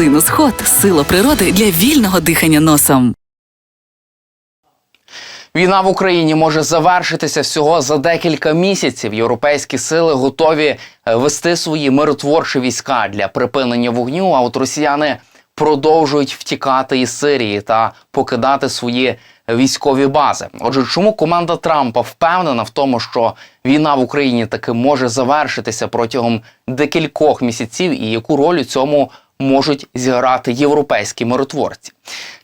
Синусход сила природи для вільного дихання носом. Війна в Україні може завершитися всього за декілька місяців. Європейські сили готові е, вести свої миротворчі війська для припинення вогню. А от росіяни продовжують втікати із Сирії та покидати свої військові бази. Отже, чому команда Трампа впевнена в тому, що війна в Україні таки може завершитися протягом декількох місяців, і яку роль у цьому можуть зіграти європейські миротворці?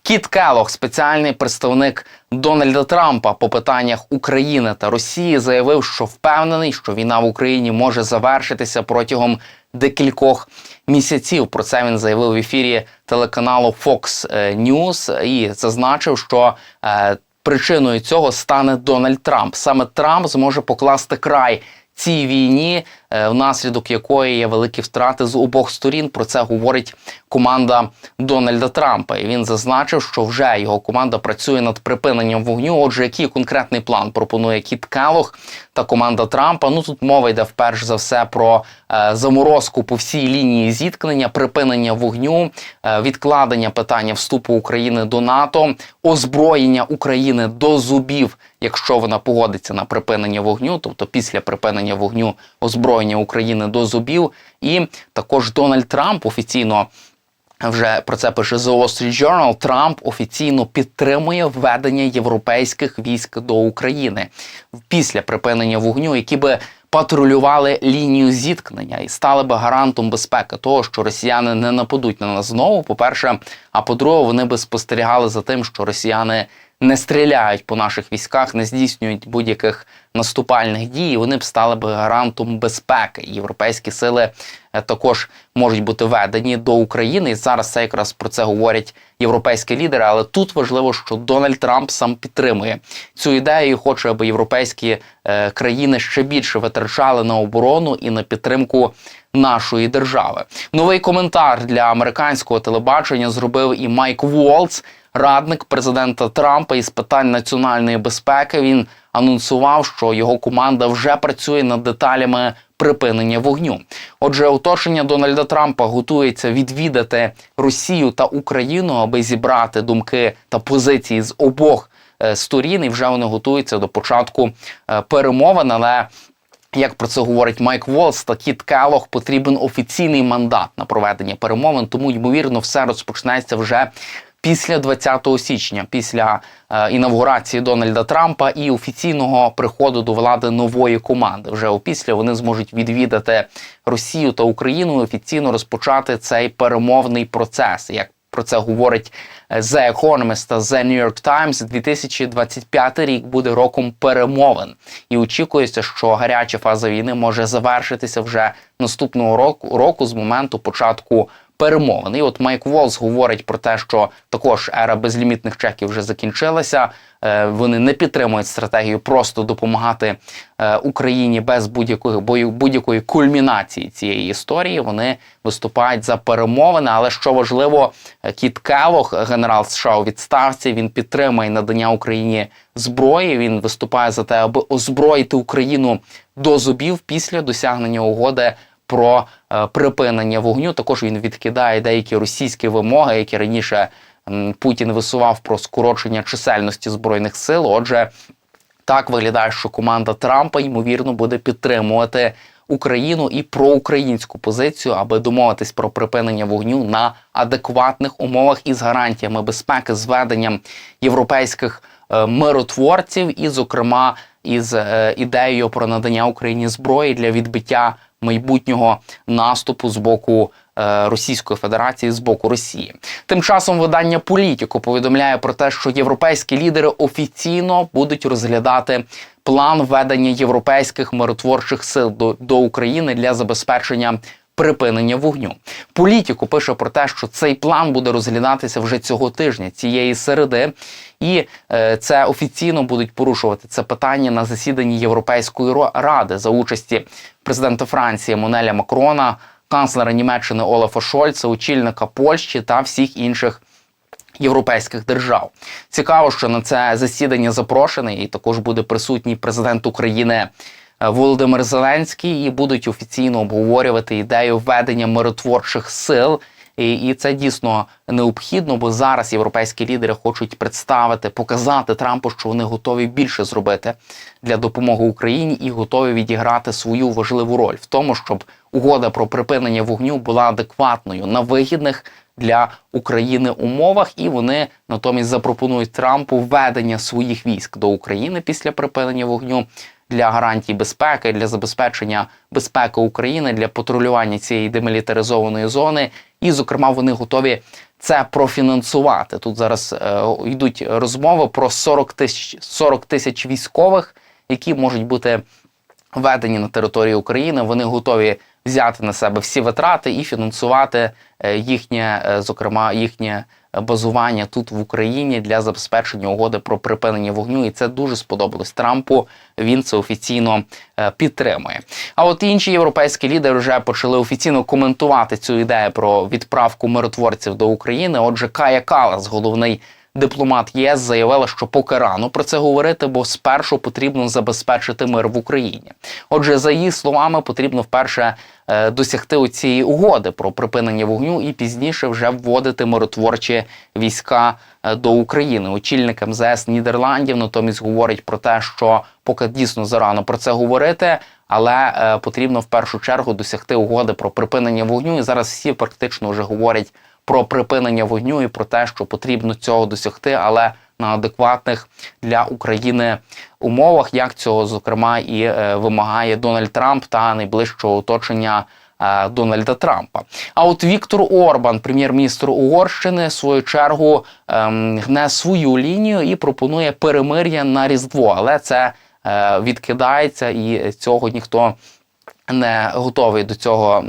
Кіт Келох, спеціальний представник Дональда Трампа по питаннях України та Росії, заявив, що впевнений, що війна в Україні може завершитися протягом декількох місяців. Про це він заявив в ефірі телеканалу Fox News і зазначив, що е, причиною цього стане Дональд Трамп. Саме Трамп зможе покласти край цій війні, е, внаслідок якої є великі втрати з обох сторін. Про це говорить команда Дональда Трампа. І він зазначив, що вже його команда працює над припиненням вогню. Отже, який конкретний план пропонує Кіт Келох та команда Трампа? Ну тут мова йде вперше за все про е, заморозку по всій лінії зіткнення, припинення вогню, е, відкладення питання вступу України до НАТО, озброєння України до зубів, якщо вона погодиться на припинення вогню, тобто після припинення вогню озброєння України до зубів, і також Дональд Трамп офіційно. Вже про це пише The Wall Street Journal. Трамп офіційно підтримує введення європейських військ до України після припинення вогню, які би патрулювали лінію зіткнення і стали би гарантом безпеки того, що росіяни не нападуть на нас знову. По перше, а по-друге, вони би спостерігали за тим, що росіяни не стріляють по наших військах, не здійснюють будь-яких наступальних дій. Вони б стали би гарантом безпеки. Європейські сили е, також можуть бути введені до України. І зараз це якраз про це говорять європейські лідери. Але тут важливо, що Дональд Трамп сам підтримує цю ідею. і Хоче, аби європейські е, країни ще більше витрачали на оборону і на підтримку. Нашої держави новий коментар для американського телебачення зробив і Майк Волц, радник президента Трампа із питань національної безпеки. Він анонсував, що його команда вже працює над деталями припинення вогню. Отже, оточення Дональда Трампа готується відвідати Росію та Україну, аби зібрати думки та позиції з обох е, сторін. І вже вони готуються до початку е, перемовин. Але як про це говорить Майк Волс та Кіт Келох, потрібен офіційний мандат на проведення перемовин. Тому ймовірно, все розпочнеться вже після 20 січня, після е, інавгурації Дональда Трампа і офіційного приходу до влади нової команди. Вже опісля вони зможуть відвідати Росію та Україну і офіційно розпочати цей перемовний процес. Як про це говорить е, The Economist та The New York Times, 2025 рік буде роком перемовин, і очікується, що гаряча фаза війни може завершитися вже наступного року року з моменту початку перемовин. От Майк Волс говорить про те, що також ера безлімітних чеків вже закінчилася. Е, Вони не підтримують стратегію просто допомагати е, Україні без будь-якої будь-якої кульмінації цієї історії. Вони виступають за перемовини. Але що важливо, е, Кіт Келох, генерал США у відставці, він підтримує надання Україні зброї. Він виступає за те, аби озброїти Україну до зубів після досягнення угоди про е, припинення вогню. Також він відкидає деякі російські вимоги, які раніше Путін висував про скорочення чисельності збройних сил. Отже, так виглядає, що команда Трампа ймовірно буде підтримувати. Україну і проукраїнську позицію, аби домовитись про припинення вогню на адекватних умовах із гарантіями безпеки, з веденням європейських е, миротворців, і, зокрема, із е, ідеєю про надання Україні зброї для відбиття майбутнього наступу з боку е, Російської Федерації з боку Росії. Тим часом видання Політіко повідомляє про те, що європейські лідери офіційно будуть розглядати план ведення європейських миротворчих сил до, до України для забезпечення. Припинення вогню політику пише про те, що цей план буде розглядатися вже цього тижня, цієї середи, і е, це офіційно будуть порушувати це питання на засіданні Європейської ради за участі президента Франції Еммануеля Макрона, канцлера Німеччини Олафа Шольца, очільника Польщі та всіх інших. Європейських держав цікаво, що на це засідання запрошений, і також буде присутній президент України Володимир Зеленський, і будуть офіційно обговорювати ідею введення миротворчих сил. І, і це дійсно необхідно, бо зараз європейські лідери хочуть представити, показати Трампу, що вони готові більше зробити для допомоги Україні і готові відіграти свою важливу роль в тому, щоб угода про припинення вогню була адекватною на вигідних для України умовах, і вони натомість запропонують Трампу введення своїх військ до України після припинення вогню для гарантій безпеки, для забезпечення безпеки України, для патрулювання цієї демілітаризованої зони. І, зокрема, вони готові це профінансувати. Тут зараз е, йдуть розмови про 40 тисяч 40 тисяч військових, які можуть бути введені на територію України. Вони готові взяти на себе всі витрати і фінансувати е, їхнє, е, зокрема, їхнє базування тут в Україні для забезпечення угоди про припинення вогню. І це дуже сподобалось Трампу. Він це офіційно е, підтримує. А от інші європейські лідери вже почали офіційно коментувати цю ідею про відправку миротворців до України. Отже, Кая Калас, головний дипломат ЄС заявила, що поки рано про це говорити, бо спершу потрібно забезпечити мир в Україні. Отже, за її словами, потрібно вперше е, досягти цієї угоди про припинення вогню і пізніше вже вводити миротворчі війська е, до України. Очільник МЗС Нідерландів натомість говорить про те, що поки дійсно зарано про це говорити. Але е, потрібно в першу чергу досягти угоди про припинення вогню. І зараз всі практично вже говорять про припинення вогню і про те, що потрібно цього досягти, але на адекватних для України умовах, як цього зокрема і е, вимагає Дональд Трамп та найближчого оточення. е, Дональда Трампа. А от Віктор Орбан, прем'єр-міністр Угорщини, в свою чергу ем, гне свою лінію і пропонує перемир'я на Різдво, але це е, відкидається, і цього ніхто не готовий до цього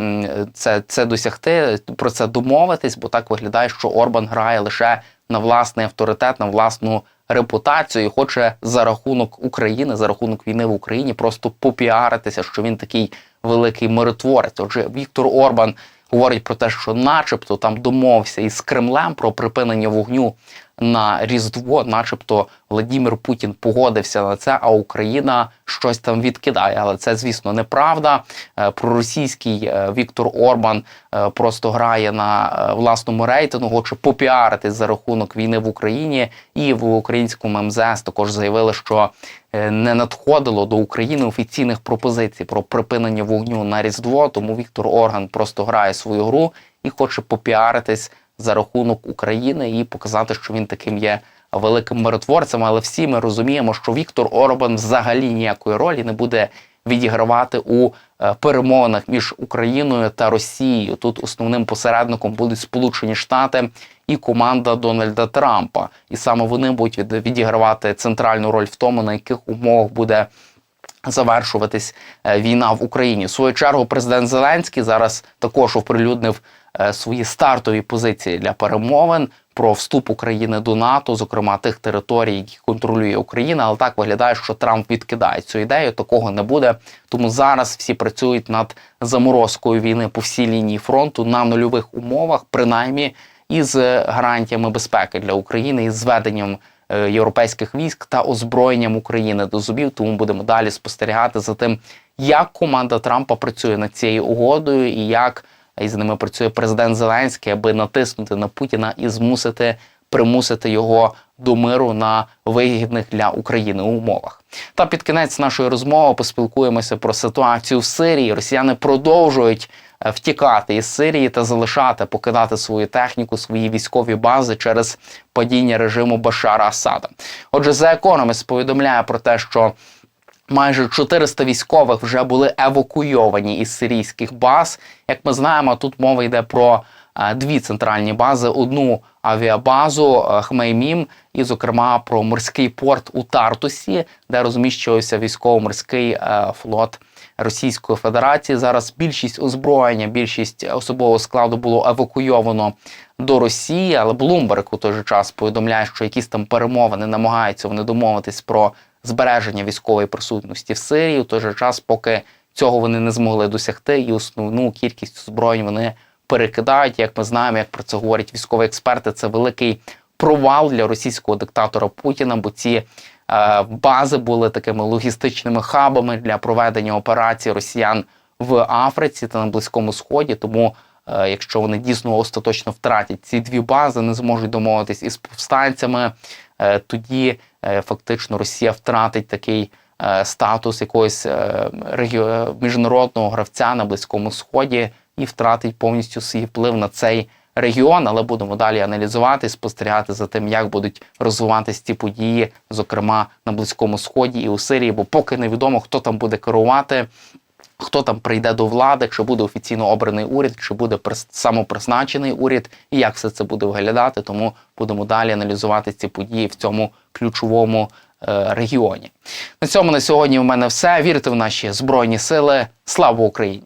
це, це досягти, про це домовитись, бо так виглядає, що Орбан грає лише на власний авторитет, на власну репутацію і хоче за рахунок України, за рахунок війни в Україні просто попіаритися, що він такий великий миротворець. Отже, Віктор Орбан говорить про те, що, начебто, там домовився із Кремлем про припинення вогню на Різдво, начебто, Владимир Путін погодився на це, а Україна щось там відкидає. Але це, звісно, неправда. Е, Проросійський е, Віктор Орбан е, просто грає на власному рейтингу, хоче попіаритись за рахунок війни в Україні. І в українському МЗС також заявили, що не надходило до України офіційних пропозицій про припинення вогню на Різдво. Тому Віктор Орган просто грає свою гру і хоче попіаритись за рахунок України і показати, що він таким є великим миротворцем. Але всі ми розуміємо, що Віктор Орбан взагалі ніякої ролі не буде відігравати у е, перемовинах між Україною та Росією. Тут основним посередником будуть Сполучені Штати і команда Дональда Трампа, і саме вони будуть відігравати центральну роль в тому, на яких умовах буде завершуватись е, війна в Україні. В свою чергу президент Зеленський зараз також оприлюднив свої стартові позиції для перемовин про вступ України до НАТО, зокрема тих територій, які контролює Україна. Але так виглядає, що Трамп відкидає цю ідею. Такого не буде. Тому зараз всі працюють над заморозкою війни по всій лінії фронту на нульових умовах, принаймні із гарантіями безпеки для України із зведенням е, європейських військ та озброєнням України до зубів. Тому будемо далі спостерігати за тим, як команда Трампа працює над цією угодою і як із ними працює президент Зеленський, аби натиснути на Путіна і змусити примусити його до миру на вигідних для України умовах. Та під кінець нашої розмови поспілкуємося про ситуацію в Сирії. Росіяни продовжують е, втікати із Сирії та залишати, покидати свою техніку, свої військові бази через падіння режиму Башара Асада. Отже, The Economist повідомляє про те, що Майже 400 військових вже були евакуйовані із сирійських баз. Як ми знаємо, тут мова йде про е, дві центральні бази: одну авіабазу е, Хмеймім, і, зокрема, про морський порт у Тартусі, де розміщувався військово-морський е, флот Російської Федерації. Зараз більшість озброєння, більшість особового складу було евакуйовано до Росії, але Блумберг у той же час повідомляє, що якісь там перемовини намагаються вони домовитись про збереження військової присутності в Сирії. У той же час, поки цього вони не змогли досягти, і основну кількість озброєнь вони перекидають. Як ми знаємо, як про це говорять військові експерти, це великий провал для російського диктатора Путіна, бо ці е, бази були такими логістичними хабами для проведення операцій росіян в Африці та на Близькому Сході. Тому е, якщо вони дійсно остаточно втратять ці дві бази, не зможуть домовитись із повстанцями, тоді е, фактично Росія втратить такий е, статус якогось е, е, міжнародного гравця на Близькому Сході і втратить повністю свій вплив на цей регіон. Але будемо далі аналізувати, спостерігати за тим, як будуть розвиватися ці події, зокрема на Близькому Сході і у Сирії, бо поки невідомо, хто там буде керувати. Хто там прийде до влади, чи буде офіційно обраний уряд, чи буде самопризначений уряд, і як все це буде виглядати. Тому будемо далі аналізувати ці події в цьому ключовому е, регіоні. На цьому на сьогодні у мене все. Вірте в наші збройні сили. Слава Україні!